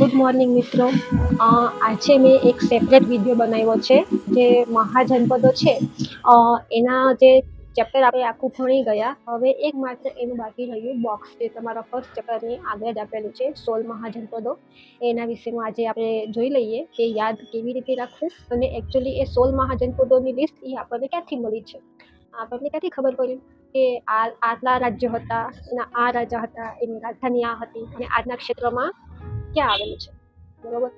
Good morning મિત્રો. આજે મેં એક સેપરેટ વીડિયો બનાવ્યો છે જે મહાજનપદો છે. એના જે ચેપ્ટર આપણે આખું ભણી ગયા. હવે એક માત્ર એનું બાકી રહ્યું બોક્સ જે તમારા ફર્સ્ટ ચેપ્ટરની આગળ જ આપેલું છે, સોળ મહાજનપદો. એના વિશેનું આજે આપણે જોઈ લઈએ કે યાદ કેવી રીતે રાખવું અને એકચ્યુઅલી એ સોળ મહાજનપદોની લિસ્ટ એ આપણને ક્યાંથી મળી છે? આપણને ક્યાંથી ખબર પડી? કે આ, આટલા રાજ્યો હતા એના આ રાજા હતા, એની રાજધાની આ હતી અને આજના ક્ષેત્રમાં ક્યાં આવેલું છે? બરોબર?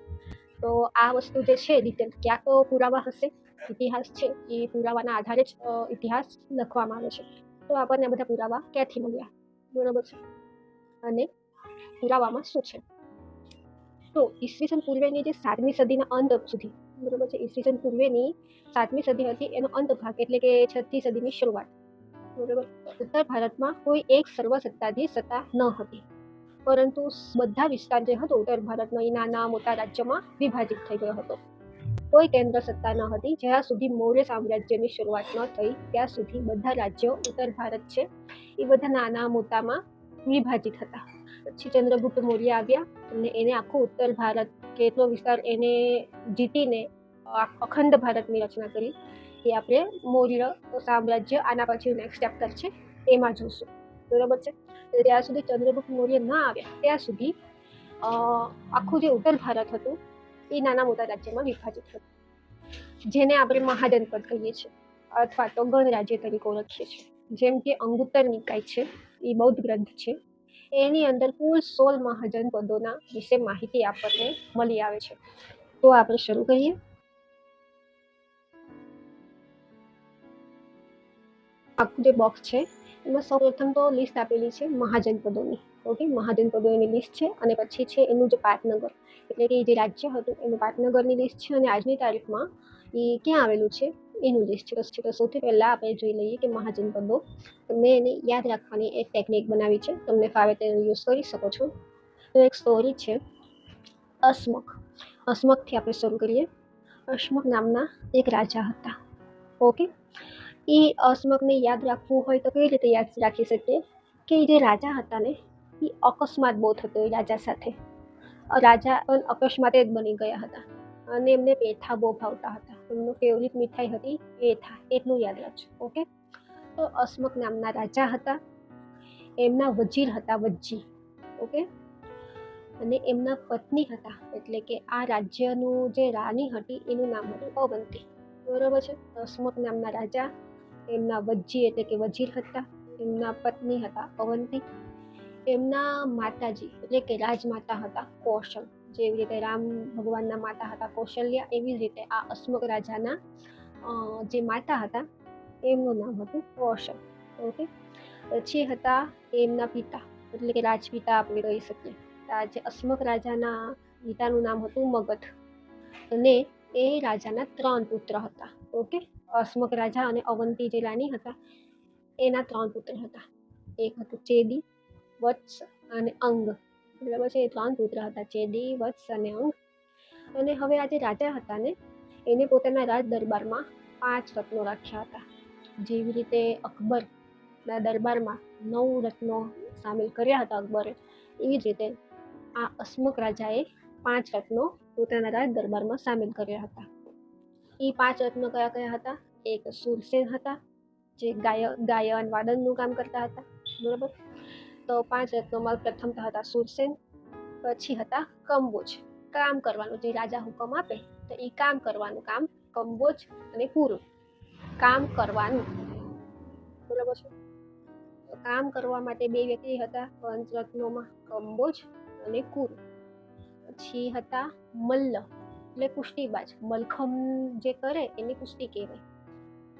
તો આ વસ્તુ જે છે ડિટેલ તો પુરાવા હશે? ઇતિહાસ છે, એ પુરાવાના આધારે જ ઇતિહાસ લખવામાં આવે છે. તો આપણને બધા પુરાવા ક્યાંથી મળ્યા? બરોબર છે? અને પુરાવામાં શું છે? તો ઈસવીસન પૂર્વેની જે સાતમી સદીના અંત સુધી, બરોબર છે? ઈસવીસન પૂર્વેની સાતમી સદી હતી, એનો અંત ભાગ એટલે કે છઠ્ઠી સદીની શરૂઆત. ઉત્તર ભારતમાં કોઈ એક સર્વસત્તાધીશ સત્તા ન હતી. પરંતુ બધા વિસ્તાર જે હતો, ઉત્તર ભારતનો એ નાના મોટા રાજ્યમાં વિભાજિત થઈ ગયો હતો. કોઈ કેન્દ્ર સત્તા ન હતી. જ્યાં સુધી મૌર્ય સામ્રાજ્યની શરૂઆત ન થઈ, ત્યાં સુધી બધા રાજ્યો ઉત્તર ભારત છે એ બધા નાના મોટામાં વિભાજિત હતા. પછી ચંદ્રગુપ્ત મૌર્ય આવ્યા અને એને આખું ઉત્તર ભારત કેટલો વિસ્તાર એને જીતીને અખંડ ભારતની રચના કરી. એ આપણે મૌર્ય સામ્રાજ્ય આના પછી નેક્સ્ટ ચેપ્ટર છે, એમાં જોઈશું બરોબર છે? ત્યાં સુધી ચંદ્રગુપ્ત મૌર્ય ના આવ્યા. ત્યાં સુધી આખું જે ઉત્તર ભારત હતું, એ નાના મોટા રાજ્યમાં વિભાજિત હતું. જેને આપણે મહાજનપદ કહીએ છીએ, અથવા તો ગણરાજ્ય તરીકે ઓળખીએ છીએ. જેમ કે અંગુત્તર નિકાય છે, એ બૌદ્ધ ગ્રંથ છે. એની અંદર કુલ સોળ મહાજનપદોના વિશે માહિતી આપણને મળી આવે છે. તો આપણે શરૂ કરીએ. આખું જે બોક્સ છે. એમાં સૌપ્રથમ તો લિસ્ટ આપેલી છે મહાજનપદોની. ઓકે મહાજનપદો એની લિસ્ટ છે અને પછી છે એનું જે પાટનગર. એટલે કે જે રાજ્ય હતું, એનું પાટનગરની લિસ્ટ છે અને આજની તારીખમાં એ ક્યાં આવેલું છે? એનું લિસ્ટ છે. તો સૌથી પહેલાં આપણે જોઈ લઈએ કે મહાજનપદો. મેં એને યાદ રાખવાની એક ટેકનિક બનાવી છે. તમને ફાવે તેનો યુઝ કરી શકો છો. તો એક સ્ટોરી છે, અસ્મક. અસ્મકથી આપણે શરૂ કરીએ. અસ્મક નામના એક રાજા હતા. ઓકે એ અસ્મકને યાદ રાખવું હોય તો કઈ રીતે યાદ રાખી શકીએ કે જે રાજા હતા ને, એ અકસ્માત બહુ થતો એ રાજા સાથે. રાજા પણ અકસ્માતે જ બની ગયા હતા અને એમને પેઠા બહુ ભાવતા હતા. એમનું ફેવરિટ મીઠાઈ હતી પેઠા એટલું યાદ રાખજો, ઓકે? તો અસ્મક નામના રાજા હતા, એમના વજીર હતા વಜ್જી ઓકે? અને એમના પત્ની હતા, એટલે કે આ રાજ્યનું જે રાણી હતી એનું નામ હતું અવંતી. બરોબર છે? અસ્મક નામના રાજા એમના વજ્જી એટલે કે વજીર હતા, એમના પત્ની હતા અવંતી એમના માતાજી એટલે કે રાજમાતા હતા, કૌશલ. જેવી રીતે રામ ભગવાનના માતા હતા, કૌશલ્યા, એવી જ રીતે આ અશ્મક રાજાના જે માતા હતા, એમનું નામ હતું કૌશલ. ઓકે પછી હતા એમના પિતા, એટલે કે રાજપિતા આપણે કહી શકીએ. જે અશ્મક રાજાના પિતાનું નામ હતું મગધ. અને એ રાજાના ત્રણ પુત્ર હતા. ઓકે અસ્મક રાજા અને અવંતી જે રાણી હતા, એના ત્રણ પુત્ર હતા. એક હતું ચેદી, વત્સ અને અંગ. બરાબર છે? એ ત્રણ પુત્ર હતા, ચેદી, વત્સ અને અંગ. અને હવે આ જે રાજા હતા ને, એને પોતાના રાજ દરબારમાં પાંચ રત્નો રાખ્યા હતા. જેવી રીતે અકબરના દરબારમાં નવ રત્નો સામેલ કર્યા હતા અકબરે, એવી જ રીતે આ અસ્મક રાજાએ પાંચ રત્નો પોતાના રાજ દરબારમાં સામેલ કર્યા હતા. એ પાંચ રત્નો કયા કયા હતા? એક સુરસેન હતા, જે ગાય, ગાયન વાદનનું કામ કરતા હતા, બરાબર? તો પાંચ રત્નોમાં પ્રથમ હતા સુરસેન, પછી હતા કંબોજ. કામ કરવાનું, જે રાજા હુકમ આપે, તો એ કામ કરવાનું કામ કંબોજ અને પૂરું. કામ કરવાનું, બરાબર છે? કામ કરવા માટે બે વ્યક્તિ હતા પંચરત્નોમાં કંબોજ અને કુરુ પછી હતા મલ્લ. એટલે કુસ્તીબાજ મલખમ જે કરે, એને કુસ્તી કહેવાય.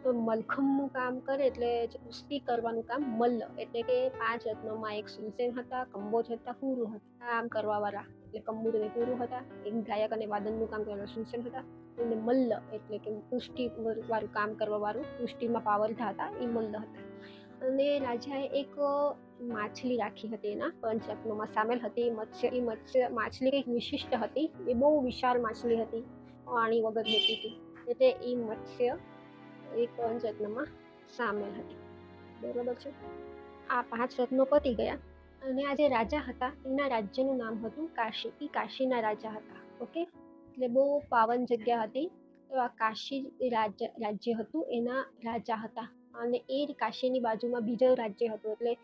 તો મલખમનું કામ કરે એટલે કુસ્તી કરવાનું કામ મલ્લ. એટલે કે પાંચ રત્નોમાં એક સુલસેન હતા કંબોજ હતા, હુરુ હતા. કામ કરવાવાળા. એટલે કંબોજ અને હુરુ હતા. એક ગાયક અને વાદનનું કામ કરવાના સુલસેન હતા. અને મલ્લ એટલે કે પુષ્ટિ વાળું કામ કરવાવાળું પુષ્ટિમાં પાવરધા હતા એ મલ્લ હતા. અને રાજાએ એક માછલી રાખી હતી એના. પંચરત્નોમાં સામેલ હતી મત્સ્ય, એ મત્સ્ય માછલી કંઈક વિશિષ્ટ હતી. એ બહુ વિશાળ માછલી હતી, પાણી વગર રહેતી હતી. એટલે એ મત્સ્ય એ પંચરત્નમાં સામેલ હતી. બરોબર છે? આ પાંચ રત્નો પતી ગયા. અને આ જે રાજા હતા, એના રાજ્યનું નામ હતું કાશી. એ કાશીના રાજા હતા. ઓકે? એટલે બહુ પાવન જગ્યા હતી. તો આ કાશી રાજ્ય રાજ્ય હતું. એના રાજા હતા. અને એ કાશીની બાજુમાં બીજું રાજ્ય હતું. એટલે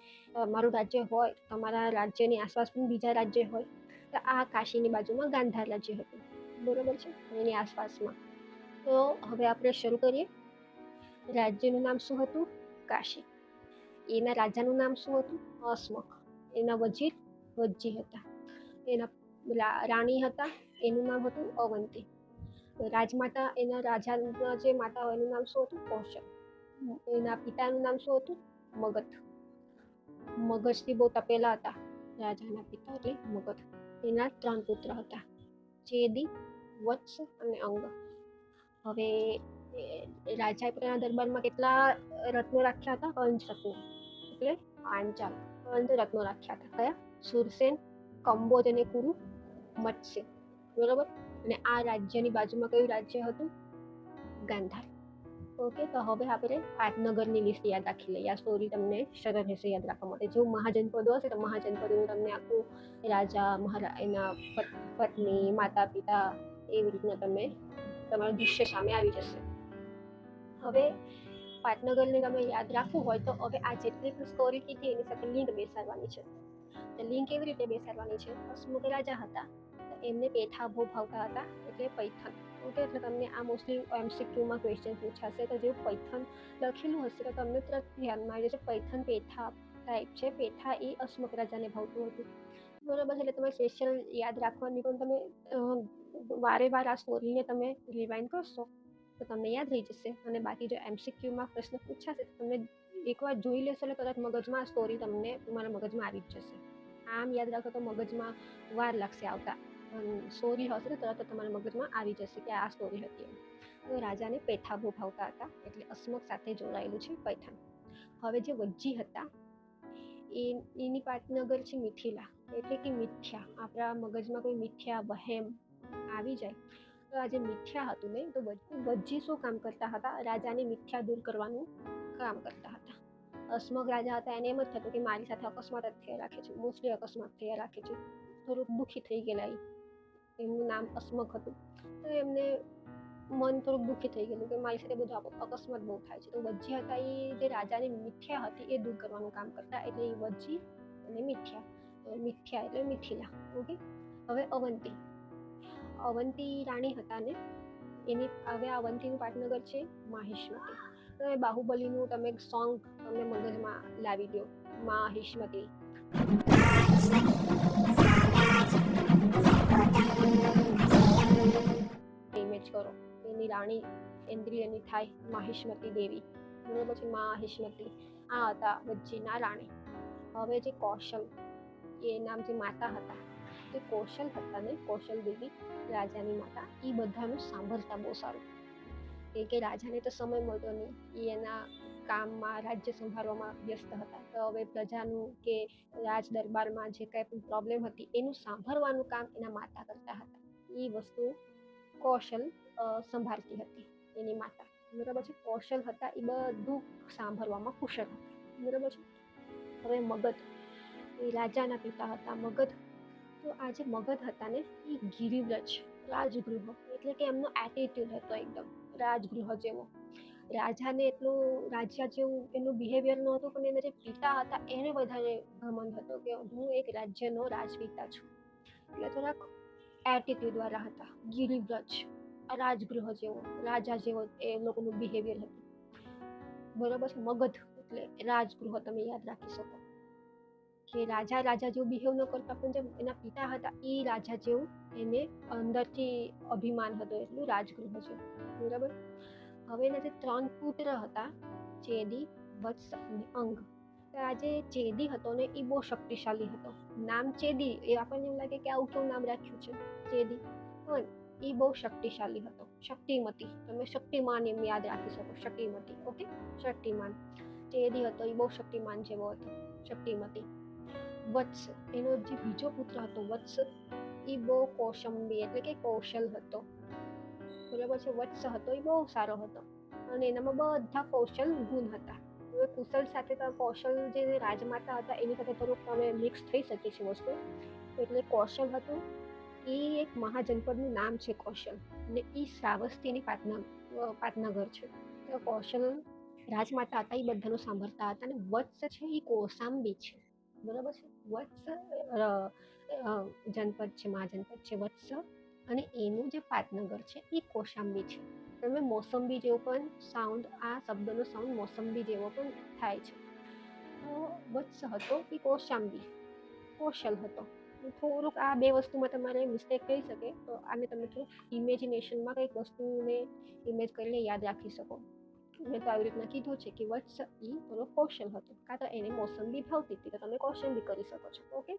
મારું રાજ્ય હોય, તમારા રાજ્યની આસપાસ પણ બીજા રાજ્ય હોય, તો આ કાશીની બાજુમાં ગાંધાર રાજ્ય હતું. બરોબર છે? એની આસપાસમાં. તો હવે આપણે શરૂ કરીએ. રાજ્યનું નામ શું હતું? કાશી. એના રાજાનું નામ શું હતું? અસ્મક એના વજીર વજ્જી હતા. એના રાણી હતા, એનું નામ હતું અવંતી. રાજમાતા, એના રાજાના જે માતા હોય એનું નામ શું હતું? કૌશલ એના પિતાનું નામ શું હતું? મગધ મગજથી બહુ તપેલા હતા. રાજાના પિતા એટલે મગધ એના ત્રણ પુત્ર હતા. ચેદી, વત્સ અને અંગ. હવે રાજાએ પોતાના દરબારમાં કેટલા રત્નો રાખ્યા હતા? પંચ રત્નો. એટલે પાંચાલ પંચ રત્નો રાખ્યા હતા. કયા? સુરસેન, કંબોજ અને કુરુ, મત્સ્ય. બરોબર? અને આ રાજ્યની બાજુમાં કયું રાજ્ય હતું? ગાંધાર ઓકે, તો હવે આપણે પાટનગરની લિસ્ટ યાદ રાખી લઈએ. આ સ્ટોરી તમને સરળ રહેશે યાદ રાખવા માટે. જો મહાજનપદો હશે તો મહાજનપદોનું તમને આખું રાજા, મહારા, એના પત્ની માતા પિતા એવી રીતના તમે તમારું દૃશ્ય સામે આવી જશે. હવે પાટનગરને તમે યાદ રાખવું હોય તો હવે આ જેટલી પણ સ્ટોરી કીધી એની સાથે લિંક બેસાડવાની છે. તો લિંક કેવી રીતે બેસાડવાની છે? અસ્મુક રાજા હતા. એમને પેઠા બહુ ભાવતા હતા એટલે પૈથન. ઓકે, એટલે તમને આ મોસ્ટલી એમસીક્યુમાં ક્વેશ્ચન પૂછાશે. તો જેવું પૈથન લખેલું હશે, તો તમને તરત ધ્યાનમાં આવી જશે, પૈથન પેથા ટાઈપ છે. પેઠા એ અસ્મક રાજાને ભાવતું હતું. બરોબર એટલે તમે સ્પેશિયલ યાદ રાખવાની પણ તમે વારે વાર આ સ્ટોરીને તમે રિવાઇન્ડ કરશો, તો તમને યાદ રહી જશે. અને બાકી જો એમસીક્યુમાં પ્રશ્ન પૂછાશે, તો તમને એકવાર જોઈ લેશો, એટલે તરત મગજમાં સ્ટોરી તમને તમારા મગજમાં આવી જ જશે. આમ યાદ રાખો તો મગજમાં વાર લાગશે આવતા. સ્ટોરી હશે તો તરત તમારા મગજમાં આવી જશે કે આ સ્ટોરી હતી તો રાજાને પેઠા ભોભાવતા ભાવતા હતા, એટલે અસ્મક સાથે જોડાયેલું છે પૈઠણ હવે જે વજ્જી હતા, એ, એની પાટનગર છે મિથિલા. એટલે કે મિથ્યા. આપણા મગજમાં કોઈ મિથ્યા, વહેમ આવી જાય. તો આ જે મિથ્યા હતું ને, તો વજ્જી શું કામ કરતા હતા? રાજાને મિથ્યા દૂર કરવાનું કામ કરતા હતા. અસ્મક રાજા હતા, એને એમ જ થતું કે મારી સાથે અકસ્માત જ થયા રાખે છે. મોસ્ટલી અકસ્માત થયા રાખે છે. થોડુંક દુઃખી થઈ ગયેલા. એમનું નામ અસ્મક હતું. તો એમને મન થોડુંક દુઃખી થઈ ગયેલું કે મારી સાથે બધું અકસ્માત બહુ થાય છે. તો વજ્જી હતા એ જે રાજાની મિથ્યા હતી એ દૂર કરવાનું કામ કરતા એટલે એ વજ્જી અને મિથ્યા મિથ્યા એટલે મિથિલા ઓકે? હવે અવંતી. અવંતી રાણી હતા ને, એની હવે આ અવંતીનું પાટનગર છે માહિષ્મતી. તો એ બાહુબલીનું તમે એક સોંગ તમને મગજમાં લાવી દો માહિષ્મતી. ઇમેજ કરો. એની રાણી ઇન્દ્રિયની થાય માહિષ્મતી દેવી. બરોબર પછી માહિષ્મતી. આ હતા વજ્જીના રાણી. હવે જે કૌશલ, એ નામ જે માતા હતા. તે કૌશલ હતા ને કૌશલ દેવી, રાજાની માતા. એ બધાનું સાંભળતા બહુ સારું. કે કે રાજાને તો સમય મળતો નહીં. એ એના કામમાં રાજ્ય સંભાળવામાં વ્યસ્ત હતા. તો હવે પ્રજાનું કે રાજ દરબારમાં જે કાંઈ પણ પ્રોબ્લેમ હતી, એનું સાંભળવાનું કામ એના માતા કરતા હતા. એ વસ્તુ કૌશલ સંભાળતી હતી એની માતા. બરાબર છે? કૌશલ હતા એ બધું સાંભળવામાં કુશળ હતા. બરાબર છે? હવે મગધ. એ રાજાના પિતા હતા મગધ. તો આ જે મગધ હતા ને એ ગિરિવ્રજ, રાજગૃહ. એટલે કે એમનો એટીટ્યુડ હતો એકદમ, રાજગૃહ જેવો. રાજાને એટલું, રાજા જેવું એનું બિહેવિયર નહોતું, પણ એના જે પિતા હતા, એને વધારે ઘમંડ હતો કે હું એક રાજ્યનો રાજપિતા છું. એટલે થોડાક એટીટ્યુડ વાળા હતા, ગિરિવ્રજ, રાજગૃહ જેવો, રાજા જેવો એ લોકોનું બિહેવિયર હતું. બરોબર મગધ એટલે રાજગૃહ તમે યાદ રાખી શકો. કે રાજા રાજા જેવું બિહેવ ન કરતા, પણ જેમ એના પિતા હતા એ રાજા જેવું એને અંદરથી અભિમાન હતો, એટલું રાજગૃહ છે બરાબર? હવે એના જે ત્રણ પુત્ર હતા, ચેદી, વત્સ અને અંગ. તો આ જે ચેદી હતો ને, એ બહુ શક્તિશાળી હતો. નામ ચેદી, એ આપણને એમ લાગે કે આવું કેવું નામ રાખ્યું છે, ચેદી. પણ એ બહુ શક્તિશાળી હતો. શક્તિમતી. તમે શક્તિમાન એમ યાદ રાખી શકો, શક્તિમતી. ઓકે? શક્તિમાન. ચેદી હતો, એ બહુ શક્તિમાન જેવો હતો. શક્તિમતી. વત્સ, એનો જે બીજો પુત્ર હતો, વત્સ, એ બહુ કૌશંબી, એટલે કે કૌશલ હતો. બરાબર છે વત્સ હતો, એ બહુ સારો હતો. અને એનામાં બધા કૌશલ ગુણ હતા. હવે કુશળ સાથે તો કૌશલ જે રાજમાતા હતા, એની સાથે થોડુંક તમે મિક્સ થઈ શકે છે વસ્તુ. એટલે કૌશલ હતું, એ એક મહાજનપદનું નામ છે કૌશલ. અને એ શ્રાવસ્તીની પાટના પાટનગર છે. તો કૌશલ રાજમાતા હતા, એ બધાનું સાંભળતા હતા. અને વત્સ છે, એ કોસાંબી છે. બરાબર છે? વત્સ જનપદ છે, મહાજનપદ છે, વત્સ. અને એનું જે પાટનગર છે એ કોશાંબી છે. તમે મોસંબી જેવો પણ સાઉન્ડ આ શબ્દનો સાઉન્ડ મોસંબી જેવો પણ થાય છે. તો વત્સ હતો એ કોશાંબી? કોશલ હતો. થોડુંક આ બે વસ્તુમાં તમારે મિસ્ટેક થઈ શકે, તો આને તમે થોડુંક ઇમેજિનેશનમાં કંઈક વસ્તુને ઇમેજ કરીને યાદ રાખી શકો. મેં તો આવી રીતના કીધું છે કે વત્સ ઈ થોડો કૌશલ હતો, કાં તો એને મોસંબી ભાવતી હતી, તો તમે કૌશંબી કરી શકો છો, ઓકે?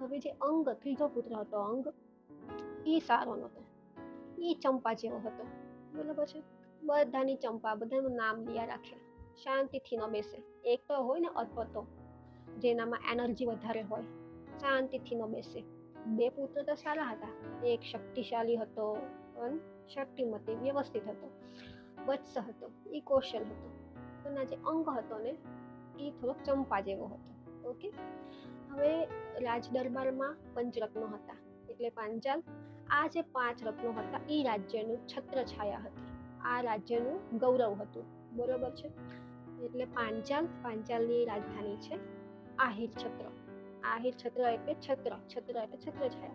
હવે જે અંગ, ત્રીજો પુત્ર હતો અંગ એ સારો નહોતો. એ ચંપા જેવો હતો. બરાબર છે બધાની ચંપા, બધાનું નામ લિયા રાખે. શાંતિથી ન બેસે. એક તો હોય ને અધપતો જેનામાં એનર્જી વધારે હોય. શાંતિથી ન બેસે. બે પુત્ર તો સારા હતા. એક શક્તિશાળી હતો અને શક્તિમતી, વ્યવસ્થિત હતો. વત્સ હતો. એ કૌશલ હતો. એના જે અંગ હતો ને એ થોડોક ચંપા જેવો હતો. ઓકે? હવે રાજ દરબારમાં પંચરત્નો હતા. એટલે પાંચાલ આ જે પાંચ રત્નો હતા. એ રાજ્યનું છત્રછાયા હતી. આ રાજ્યનું ગૌરવ હતું. બરોબર છે? એટલે પાંચાલ, પાંચાલની રાજધાની છે આહિર છત્ર. આહિર છત્ર એટલે છત્ર છત્ર એટલે છત્રછાયા.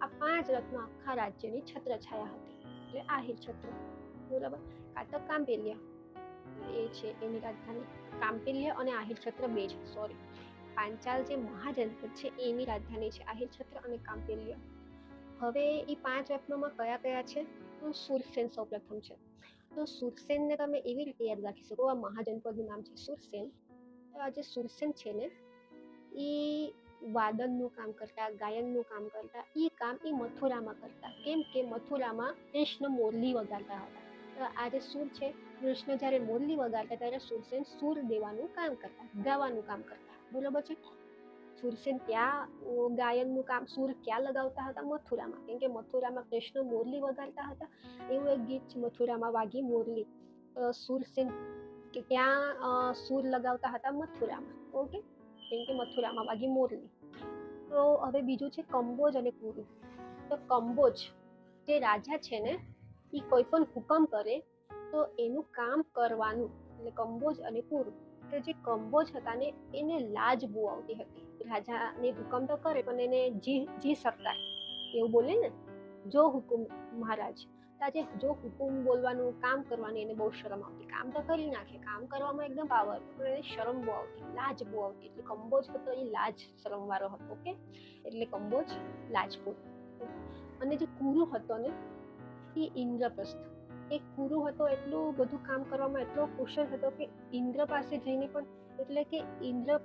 આ પાંચ રત્નો આખા રાજ્યની છત્રછાયા હતી. એટલે આહિર છત્ર. બરોબર? કાં તો કાંપિલ્ય એ છે એની રાજધાની. કાંપિલ્ય અને આહિર છત્ર બે છે. સોરી પાંચાલ જે મહાજનપદ છે એની રાજધાની છે આહિર છત્ર અને કાંપિલ્ય. હવે એ પાંચ વેપનોમાં કયા કયા છે? તો સુરસેન સૌપ્રથમ છે. તો સુરસેનને તમે એવી રીતે યાદ રાખી શકો, આ મહાજનપદનું નામ છે સુરસેન. તો આ જે સુરસેન છે ને, એ વાદનનું કામ કરતા, ગાયનનું કામ કરતા એ કામ એ મથુરામાં કરતા. કેમ કે મથુરામાં કૃષ્ણ મોરલી વગાડતા હતા. તો આ જે સુર છે, કૃષ્ણ જ્યારે મોરલી વગાડતા ત્યારે સુરસેન સુર દેવાનું કામ કરતા, ગાવાનું કામ કરતા. બરોબર છે? સુરસેન ત્યાં ગાયનનું કામ સુર ક્યાં લગાવતા હતા મથુરામાં કેમ કે મથુરામાં કૃષ્ણ મોરલી વગાડતા હતા એવું એક ગીત છે મથુરામાં વાગી મોરલી સુરસેન કે ત્યાં સુર લગાવતા હતા મથુરામાં ઓકે કેમ કે મથુરામાં વાગી મોરલી તો હવે બીજું છે કંબોજ અને કુરુ. તો કંબોજ જે રાજા છે ને, એ કોઈ પણ હુકમ કરે, તો એનું કામ કરવાનું. એટલે કંબોજ અને કુરુ. તો જે કંબોજ હતા ને, એને લાજ બહુ આવતી હતી. રાજાને હુકમ તો કરે, પણ એને જી જી શકાય. એવું બોલે ને? જો હુકુમ મહારાજ, તો આજે જો હુકુમ બોલવાનું કામ કરવાની એને બહુ શરમ આવતી. કામ તો કરી નાખે, કામ કરવામાં એકદમ પાવર પણ એને શરમ બહુ આવતી, લાજ બહુ આવતી. એટલે કંબોજ હતો એ લાજ શરમ વાળો હતો, ઓકે? એટલે કંબોજ લાજપુર અને જે કુરુ હતો ને, એ ઇન્દ્રપ્રસ્થ. એ કુરુ હતો, એટલું બધું કામ કરવામાં એટલો કુશળ હતો કે ઇન્દ્ર પાસે જઈને પણ, એટલે કે ઇન્દ્ર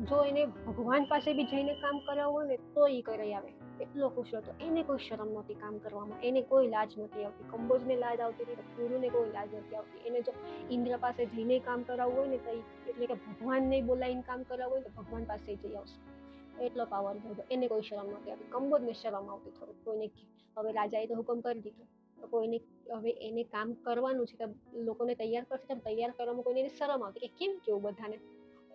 જો એને ભગવાન પાસે બી જઈને કામ કરાવવું હોય ને, તો એ કરી આવે. એટલો ખુશ હતો. એને કોઈ શરમ નહોતી કામ કરવામાં. એને કોઈ લાજ નહોતી આવતી. કંબોજને લાજ આવતી હતી ગુરુને કોઈ લાજ નહોતી આવતી. એને જો ઇન્દ્ર પાસે જઈને કામ કરાવવું હોય ને, તો એટલે કે ભગવાનને બોલાવીને કામ કરાવવું હોય તો ભગવાન પાસે જઈ આવશે. એટલો પાવર હતો. એને કોઈ શરમ નહોતી આવતી. કંબોજને શરમ આવતી થોડું. કોઈને હવે રાજાએ તો હુકમ કરી દીધો. કોઈને હવે એને કામ કરવાનું છે કે લોકોને તૈયાર કરશે તૈયાર કરવામાં કોઈને શરમ આવતી. કે કેમ કેવું બધાને?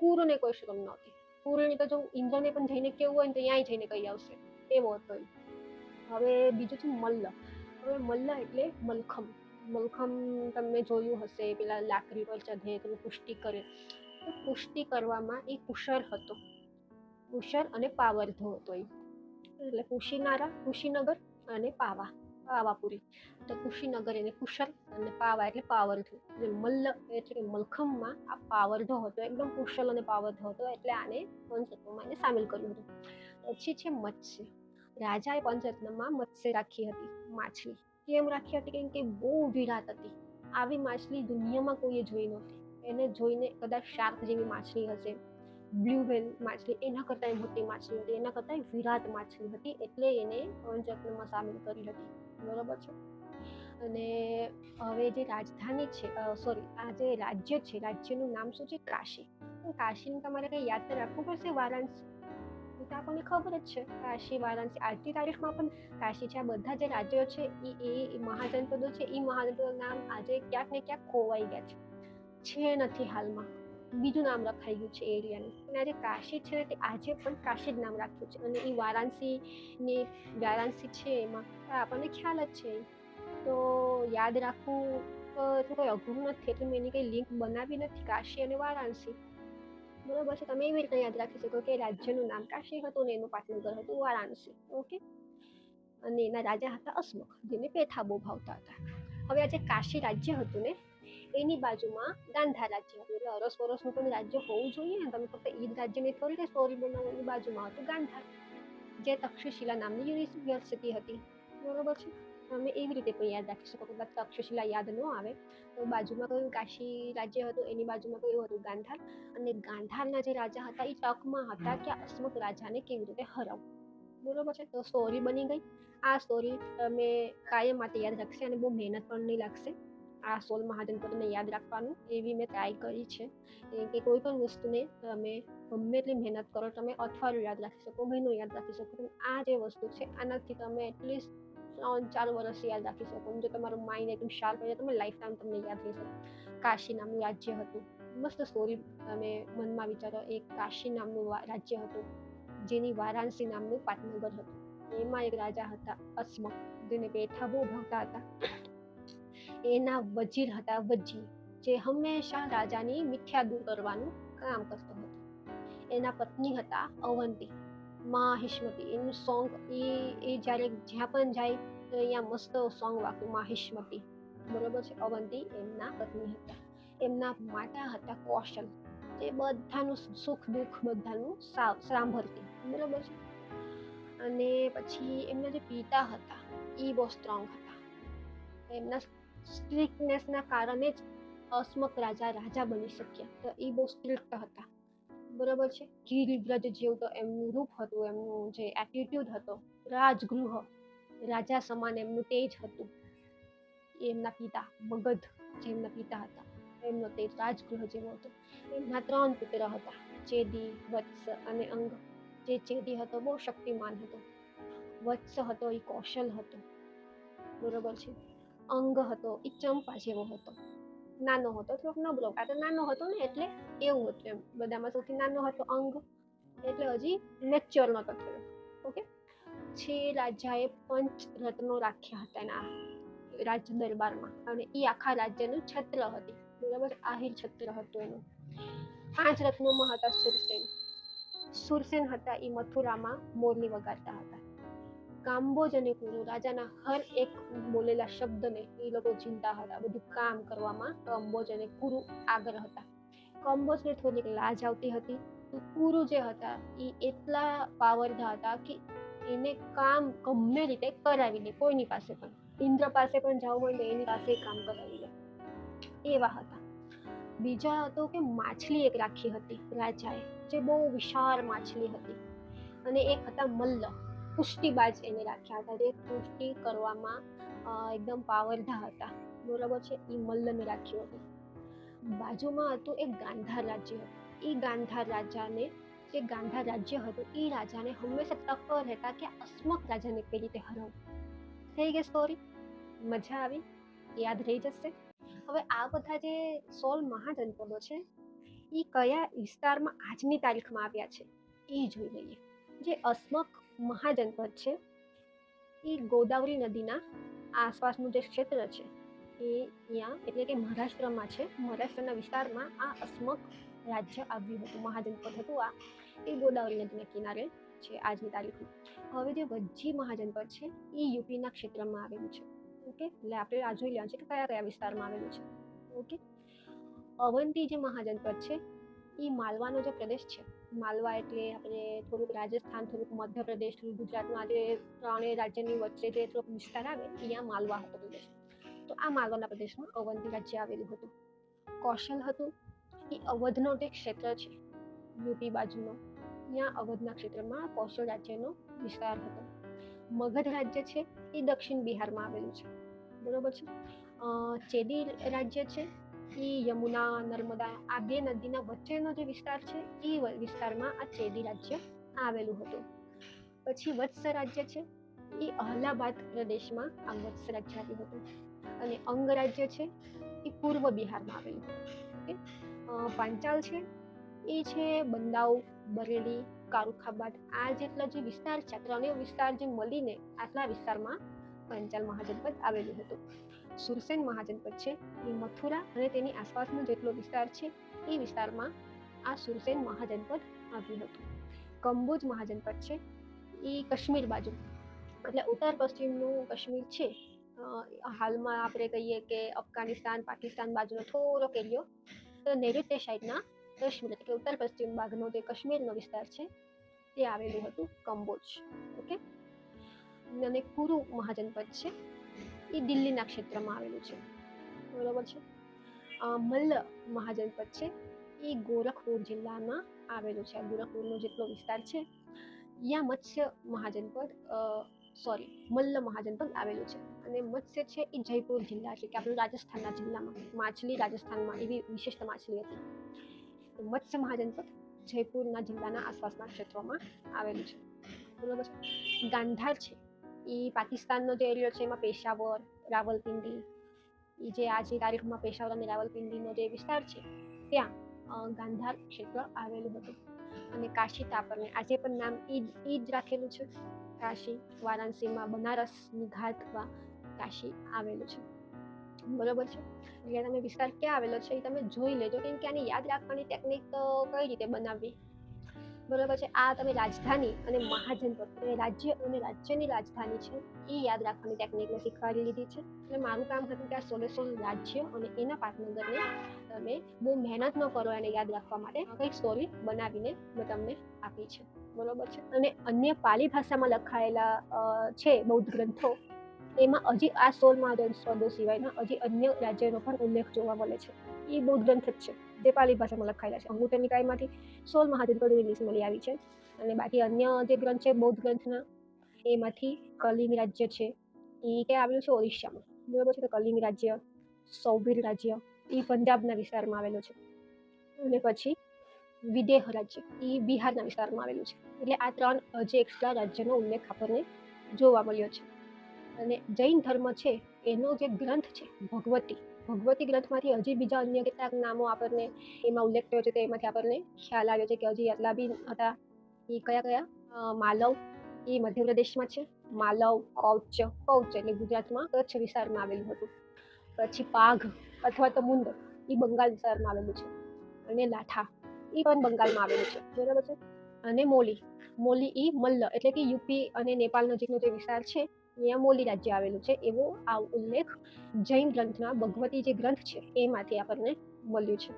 કુરુને કોઈ શરમ નહોતી કુરુને તો જો ઇન્દ્રને પણ જઈને કેવું હોય ને તો ત્યાંય જઈને કહી આવશે. એવો હતો હવે બીજું છે મલ્લ. હવે મલ્લ એટલે મલખમ. મલખમ તમે જોયું હશે, પેલા લાકડી પર ચઢે પેલું પુષ્ટિ કરે. તો પુષ્ટિ કરવામાં એ કુશળ હતો. કુશળ અને પાવરધો હતો એ એટલે કુશીનારા, કુશીનગર અને પાવા. પાવાપુરી તો કુશીનગર એને કુશલ અને પાવા એટલે પાવરધો. અને મલ્લ એટલે મલખમમાં આ પાવરધો હતો, એકદમ કુશલ અને પાવરધો હતો, એટલે આને પંચરત્નમાં એને સામેલ કર્યું હતું. પછી છે મત્સ્ય. રાજાએ પંચરત્નમાં મત્સ્ય રાખી હતી, માછલી. કેમ રાખી હતી? કેમ કે બહુ વિરાટ હતી. આવી માછલી દુનિયામાં કોઈએ જોઈ નહોતી. એને જોઈને કદાચ શાર્ક જેવી માછલી હશે. બ્લુ વેલ માછલી, એના કરતાં મોટી માછલી હતી, એના કરતાં વિરાટ માછલી હતી, એટલે એને પંચરત્નમાં સામેલ કરી હતી. બરાબર છે? અને હવે જે રાજધાની છે સોરી આ જે રાજ્ય છે, રાજ્યનું નામ શું છે? કાશી. કાશીને તમારે કંઈ યાદ તો રાખવું પડશે, વારાણસી. એ તો આપણને ખબર જ છે. કાશી, વારાણસી, આજની તારીખમાં પણ કાશી છે. આ બધા જે રાજ્યો છે, એ એ મહાજનપદો છે, એ મહાજનપદો નામ આજે ક્યાંક ને ક્યાંક ખોવાઈ ગયા છે. છે નથી હાલમાં. બીજું નામ રખાઈ ગયું છે એરિયાનું. અને આજે કાશી છે ને તે આજે પણ કાશી જ નામ રાખ્યું છે. અને એ વારાણસી ને વારાણસી છે એમાં. આપણને ખ્યાલ જ છે. તો યાદ રાખવું તો કંઈ અઘરું નથી. એટલે મેં એની કંઈ લિંક બનાવી નથી કાશી અને વારાણસી. બરોબર છે? તમે એવી રીતે યાદ રાખી શકો કે રાજ્યનું નામ કાશી હતું ને એનું પાટનગર હતું વારાણસી. ઓકે? અને એના રાજા હતા અસમખ જેને બહુ ભાવતા હતા. હવે આ જે કાશી રાજ્ય હતું ને એની બાજુમાં ગાંધાર રાજ્ય હતું. એટલે અરસ પરસનું પણ રાજ્ય હોવું જોઈએ ને. તમે ફક્ત ઈદ રાજ્યની થોડી કે સ્ટોરી બનાવવાની બાજુમાં હતું ગાંધાર જે તક્ષશિલા નામની યુનિવર્સિટી હતી. બરોબર છે? તમે એવી રીતે પણ યાદ રાખી શકો કદાચ તક્ષશિલા યાદ ન આવે. તો બાજુમાં કયું કાશી રાજ્ય હતું? એની બાજુમાં કયું હતું ગાંધાર અને ગાંધારના જે રાજા હતા એ તકમાં હતા કે અસ્મક રાજાને કેવી રીતે હરાવવું? બરોબર છે? તો સ્ટોરી બની ગઈ. આ સ્ટોરી તમે કાયમ માટે યાદ રાખશે અને બહુ મહેનત પણ નહીં લાગશે. આ સોલ મહાજન પદને યાદ રાખવાનું, એવી મેં ટ્રાય કરી છે. કે કોઈ પણ વસ્તુને તમે ગમે એટલી મહેનત કરો, તમે અઠવાડિયું યાદ રાખી શકો, મહિનો યાદ રાખી શકો આ જે વસ્તુ છે, આનાથી તમે એટલીસ્ટ ત્રણ ચાર વર્ષ યાદ રાખી શકો. જો તમારું માઇન્ડ એકદમ શાર્પ હોય તમે લાઈફ ટાઈમ તમને યાદ રહી શકો. કાશી નામનું રાજ્ય હતું. મસ્ત સ્ટોરી તમે મનમાં વિચારો એક કાશી નામનું રાજ્ય હતું, જેની વારાણસી નામનું પાટનગર હતું. એમાં એક રાજા હતા, અસ્મક, જેને બેઠા બહુ ભાવતા હતા. એના વજીર હતા, વજીર, જે હંમેશા રાજાની મિથ્યા દૂર કરવાનું કામ કરતો હતો. એના પત્ની હતા અવંતી માહિષ્મતી એનું સોંગ એ એ જ્યારે જ્યાં પણ જાય તો અહીંયા મસ્ત સોંગ વાગતું માહિષ્મતી બરોબર છે? અવંતી એમના પત્ની હતા. એમના માતા હતા કૌશલ. જે બધાનું સુખ દુઃખ બધાનું સાંભળતી. બરોબર છે? અને પછી એમના જે પિતા હતા, એ બહુ સ્ટ્રોંગ હતા. એમના સ્ટ્રિક્ટનેસના કારણે જ અસ્મક રાજા રાજા બની શક્યા. તો એ બહુ સ્ટ્રિક્ટ હતા. બરોબર છે? ગિરિબ્રજ જેવું તો એમનું રૂપ હતું, એમનું જે એટીટ્યુડ હતો. રાજગૃહ, રાજા સમાન એમનું તેજ હતું. એમના પિતા મગધ જેમના પિતા હતા. એમનો તેજ રાજગૃહ જેવો હતો. એમના ત્રણ પુત્ર હતા, ચેદી, વત્સ અને અંગ. જે ચેદી હતો બહુ શક્તિમાન હતો. વત્સ હતો એ કૌશલ હતો. બરોબર છે? અંગ હતો એ ચંપા જેવો હતો. નાનો હતો, થોડોક નબળો. આ તો નાનો હતો ને, એટલે એવું હતું એમ. બધામાં સૌથી નાનો હતો અંગ, એટલે હજી મેચ્યોર નહોતો થયો. ઓકે? છે રાજાએ પંચ રત્નો રાખ્યા હતા એના રાજ દરબારમાં. અને એ આખા રાજ્યનું છત્ર હતી. બરાબર? આહિર છત્ર હતું એનું. પાંચ રત્નોમાં હતા સુરસેન. સુરસેન હતા એ મથુરામાં મોરલી વગાડતા હતા. કામ્બોજ અને કુરુ રાજાના હર એક બોલેલા શબ્દને એ લોકો ચિંતા હતા. બધું કામ કરવામાં કંબોજ અને કુરુ આગળ હતા. કંબોજને થોડીક લાજ આવતી હતી. તો કુરુ જે હતા એ એટલા પાવરધા હતા કે એને કામ ગમે રીતે કરાવી લે, કોઈની પાસે પણ. ઇન્દ્ર પાસે પણ જવું હોય તો એની પાસે કામ કરાવી લે. એવા હતા. બીજા હતો કે માછલી એક રાખી હતી રાજાએ, જે બહુ વિશાળ માછલી હતી. અને એક હતા મલ્લ કુસ્તીબાજ એને રાખ્યા હતા. જે પુષ્ટિ કરવામાં એકદમ પાવરધા હતા. બરાબર છે? એ મલ્લને રાખ્યું હતું. બાજુમાં હતું એક ગાંધાર રાજ્ય. હતું એ ગાંધાર રાજાને, જે ગાંધાર રાજ્ય હતું એ રાજાને હંમેશા ટક્કર રહેતા કે અસ્મક રાજાને કઈ રીતે હરાવવું થઈ ગઈ સ્ટોરી મજા આવી? યાદ રહી જશે? હવે આ બધા જે સોલ મહાજનપદો છે એ કયા વિસ્તારમાં આજની તારીખમાં આવ્યા છે? એ જોઈ લઈએ. જે અસ્મક મહાજનપદ છે. એ ગોદાવરી નદીના આસપાસનું જે ક્ષેત્ર છે, એ અહીંયા એટલે કે મહારાષ્ટ્રમાં છે. મહારાષ્ટ્રના વિસ્તારમાં આ અસ્મક રાજ્ય આવ્યું હતું, મહાજનપદ હતું આ. એ ગોદાવરી નદીના કિનારે છે આજની તારીખમાં હવે જે વજ્જી મહાજનપદ છે, એ યુપીના ક્ષેત્રમાં આવેલું છે. ઓકે? એટલે આપણે આ જોઈ લેવાનું છે કે કયા કયા વિસ્તારમાં આવેલું છે. ઓકે? અવંતી જે મહાજનપદ છે, એ માલવાનો જે પ્રદેશ છે માલવા એટલે આપણે થોડુંક રાજસ્થાન, થોડુંક મધ્યપ્રદેશ, થોડુંક ગુજરાતમાં આજે ત્રણેય રાજ્યની વચ્ચે જે થોડોક વિસ્તાર આવે, ત્યાં માલવા હતો પ્રદેશ તો આ માલવાના પ્રદેશમાં અવંતી રાજ્ય આવેલું હતું. કૌશલ હતું. એ અવધનો એક ક્ષેત્ર છે, યુપી બાજુનો. ત્યાં અવધના ક્ષેત્રમાં કૌશલ રાજ્યનો વિસ્તાર હતો. મગધ રાજ્ય છે, એ દક્ષિણ બિહારમાં આવેલું છે. બરોબર છે? ચેદી રાજ્ય છે એ યમુના નર્મદા આ બે નદીના વચ્ચેનો જે વિસ્તાર છે, એ વિસ્તારમાં આ ચેદી રાજ્ય આવેલું હતું. પછી વત્સ રાજ્ય છે, એ અહલાબાદ પ્રદેશમાં આ વત્સ રાજ્ય આવ્યું હતું. અને અંગ રાજ્ય છે, એ પૂર્વ બિહારમાં આવેલું. ઓકે? પાંચાલ છે, એ છે બંદાવ, બરેલી, કારુખાબાદ, આ જેટલા જે વિસ્તાર છે ત્રણેય વિસ્તાર જે મળીને આટલા વિસ્તારમાં પાંચાલ મહાજનપદ આવેલું હતું. સુરસેન મહાજનપદ છે. એ મથુરા અને તેની આસપાસનો જેટલો વિસ્તાર છે, એ વિસ્તારમાં આ સુરસેન મહાજનપદ આવ્યું હતું. કંબોજ મહાજનપદ છે. એ કાશ્મીર બાજુ. એટલે ઉત્તર પશ્ચિમનું કાશ્મીર છે. હાલમાં આપણે કહીએ કે અફઘાનિસ્તાન, પાકિસ્તાન બાજુનો થોડો એરિયો તો નૈઋત્ય સાઈડના કાશ્મીર એટલે કે ઉત્તર પશ્ચિમ ભાગનો જે કાશ્મીરનો વિસ્તાર છે, તે આવેલું હતું કંબોજ. ઓકે? અને કુરુ મહાજનપદ છે. એ દિલ્હીના ક્ષેત્રમાં આવેલું છે. બરોબર છે? મલ્લ મહાજનપદ છે. એ ગોરખપુર જિલ્લામાં આવેલું છે. આ ગોરખપુરનો જેટલો વિસ્તાર છે, ત્યાં મત્સ્ય મહાજનપદ સોરી મલ્લ મહાજનપદ આવેલું છે. અને મત્સ્ય છે એ જયપુર જિલ્લા છે, કે આપણું રાજસ્થાનના જિલ્લામાં. માછલી રાજસ્થાનમાં, એવી વિશિષ્ટ માછલી હતી. મત્સ્ય મહાજનપદ જયપુરના જિલ્લાના આસપાસના ક્ષેત્રોમાં આવેલું છે. બરોબર છે? ગાંધાર છે. એ પાકિસ્તાનનો જે એરિયો છે એમાં પેશાવર, રાવલપિંડી એ જે આજે તારીખમાં પેશાવર અને રાવલપિંડીનો જે વિસ્તાર છે, ત્યાં ગાંધાર ક્ષેત્ર આવેલું હતું. અને કાશી તાપરને આજે પણ નામ એ જ ઈ જ રાખેલું છે. કાશી, વારાણસીમાં બનારસની ઘાટમાં કાશી આવેલું છે. બરોબર છે? એટલે તમે વિસ્તાર ક્યાં આવેલો છે એ તમે જોઈ લેજો. કેમ કે આની યાદ રાખવાની ટેકનિક કઈ રીતે બનાવવી? બરોબર છે. આ તમે રાજધાની અને મહાજનપદ એટલે રાજ્ય અને રાજ્યની રાજધાની છે. એ યાદ રાખવાની ટેકનિક શીખવાડી લીધી છે. એટલે મારું કામ હતું કે આ સોલે સોળ રાજ્ય અને એના પાટનગરને તમે બહુ મહેનત ન કરો એને યાદ રાખવા માટે. કંઈક સ્ટોરી બનાવીને મેં તમને આપી છે. બરોબર છે. અને અન્ય પાલી ભાષામાં લખાયેલા છે બૌદ્ધ ગ્રંથો. એમાં હજી આ સોળ મહાજનપદો સિવાયના હજી અન્ય રાજ્યનો પણ ઉલ્લેખ જોવા મળે છે. એ બૌદ્ધ ગ્રંથ જ છે. જે પાલી ભાષામાં લખાયેલા છે. અંગુઠ નિકાયમાંથી સોલ મહાજનપદોની ઇંગ્લિશ મળી આવી છે. અને બાકી અન્ય જે ગ્રંથ છે, બૌદ્ધ ગ્રંથના, એમાંથી કલિંગ રાજ્ય છે. એ ક્યાં આવેલું છે? ઓડિશામાં. બરાબર છે? તો કલિંગ રાજ્ય સૌબીર રાજ્ય, એ પંજાબના વિસ્તારમાં આવેલું છે. અને પછી વિદેહ રાજ્ય, એ બિહારના વિસ્તારમાં આવેલું છે. એટલે આ ત્રણ હજી એક્સ્ટ્રા રાજ્યનો ઉલ્લેખ આપણને જોવા મળ્યો છે. અને જૈન ધર્મ છે, એનો જે ગ્રંથ છે, ભગવતી ભગવતી ગ્રંથમાંથી હજી બીજા અન્ય કેટલાક નામો આપણને એમાં ઉલ્લેખ થયો છે તો એમાંથી આપણને ખ્યાલ આવ્યો છે કે હજી આટલા બી હતા. એ કયા કયા? માલવ. એ મધ્યપ્રદેશમાં છે. માલવ, કૌચ. કૌચ એટલે ગુજરાતમાં કચ્છ વિસ્તારમાં આવેલું હતું. પછી પાઘ અથવા તો મુંદ એ બંગાળ વિસ્તારમાં આવેલું છે. અને લાઠા એ પણ બંગાળમાં આવેલું છે. બરાબર છે? અને મોલી. મોલી ઈ મલ્લ એટલે કે યુપી અને નેપાળ નજીકનો જે વિસ્તાર છે ત્યાં મોલી રાજ્ય આવેલું છે, એવો આ ઉલ્લેખ જૈન ગ્રંથના ભગવતી જે ગ્રંથ છે, એમાંથી આપણને મળ્યું છે.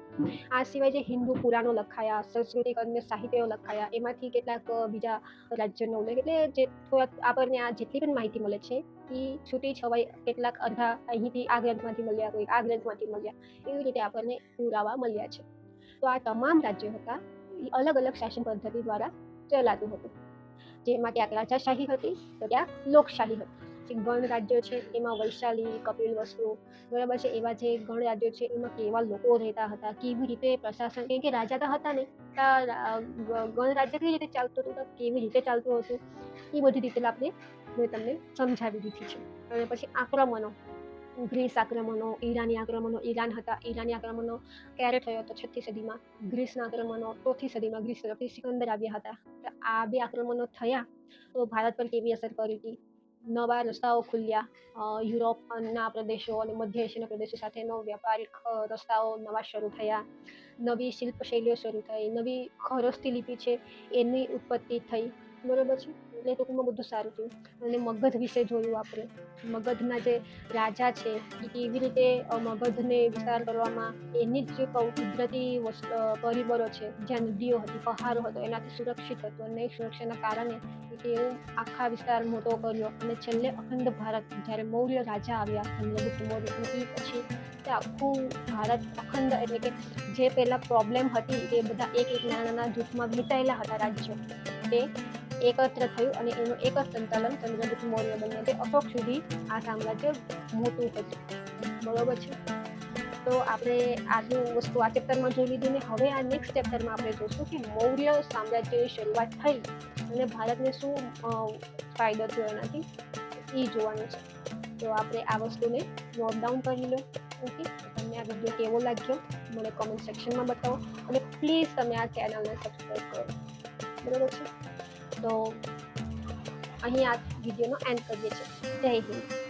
આ સિવાય જે હિન્દુ પુરાણો લખાયા, સંસ્કૃતિક અન્ય સાહિત્યો લખાયા, એમાંથી કેટલાક બીજા રાજ્યનો ઉલ્લેખ, એટલે જે થોડાક આપણને આ જેટલી પણ માહિતી મળે છે એ છૂટી છવાઈ કેટલાક અડધા અહીંથી આ ગ્રંથમાંથી મળ્યા કોઈ આ ગ્રંથમાંથી મળ્યા, એવી રીતે આપણને પુરાવા મળ્યા છે. તો આ તમામ રાજ્યો હતા એ અલગ અલગ શાસન પદ્ધતિ દ્વારા ચલાતું હતું. જેમાં ક્યાંક રાજાશાહી હતી, તો ક્યાંક લોકશાહી હતી. જે ગણ રાજ્યો છે, એમાં વૈશાલી, કપિલ વસ્તુ બરાબર છે, એવા જે ગણ રાજ્યો છે, એમાં કેવા લોકો રહેતા હતા, કેવી રીતે પ્રશાસન, કેમ કે રાજા તો હતા ને તો ગણ રાજ્ય કઈ રીતે ચાલતું હતું કેવી રીતે ચાલતું હતું, એ બધી રીતે આપણે મેં તમને સમજાવી દીધી છે. અને પછી આક્રમણો ગ્રીસ આક્રમણો, ઈરાની આક્રમણો, ઈરાન હતા, ઈરાની આક્રમણો ક્યારે થયો હતો છઠ્ઠી સદીમાં? ગ્રીસના આક્રમણો, ચોથી સદીમાં ગ્રીસ તરફથી સિકંદર આવ્યા હતા. તો આ બે આક્રમણો થયા તો ભારત પર કેવી અસર કરી હતી? નવા રસ્તાઓ ખુલ્યા યુરોપના પ્રદેશો અને મધ્ય એશિયાના પ્રદેશો સાથેનો વ્યાપારિક રસ્તાઓ નવા શરૂ થયા. નવી શિલ્પ શૈલીઓ શરૂ થઈ. નવી ખરસ્તી લિપિ છે એની ઉત્પત્તિ થઈ. બરોબર છે? એટલે ટૂંકમાં બધું સારું થયું. અને મગધ વિશે જોયું આપણે. મગધના જે રાજા છે, એ કેવી રીતે મગધને વિસ્તાર કરવામાં, એની જ જે કુદરતી પરિબળો છે, જ્યાં નદીઓ હતી, પહાડો હતો, એનાથી સુરક્ષિત હતો. અને એ સુરક્ષાના કારણે એ તેઓ આખા વિસ્તાર મોટો કર્યો. અને છેલ્લે અખંડ ભારત, જ્યારે મૌર્ય રાજા આવ્યા ચંદ્રગુપ્ત મૌર્ય એ પછી તે આખું ભારત અખંડ, એટલે કે જે પહેલાં પ્રોબ્લેમ હતી તે બધા એક એક નાના જૂથમાં વહેંચાયેલા હતા રાજ્યો. તે એકત્ર થયું અને એનું એક જ સંચાલન ચંદ્રગુપ્ત મૌર્ય બન્યું. તે અશોક સુધી આ સામ્રાજ્ય મોટું હતું. બરોબર છે? તો આપણે આજની વસ્તુ આ ચેપ્ટરમાં જોઈ લીધું ને હવે આ નેક્સ્ટ ચેપ્ટરમાં આપણે જોઈશું કે મૌર્ય સામ્રાજ્યની શરૂઆત થઈ અને ભારતને શું ફાયદો થયો એનાથી એ જોવાનું છે. તો આપણે આ વસ્તુને નોટ ડાઉન કરી લો. ઓકે? તમને આ વીડિયો કેવો લાગ્યો? મને કોમેન્ટ સેક્શનમાં બતાવો. અને પ્લીઝ તમે આ ચેનલને સબસ્ક્રાઈબ કરો. બરાબર છે? તો અહીં આ વિડીયોનો એન્ડ કરીએ છીએ. જય હિન્દ.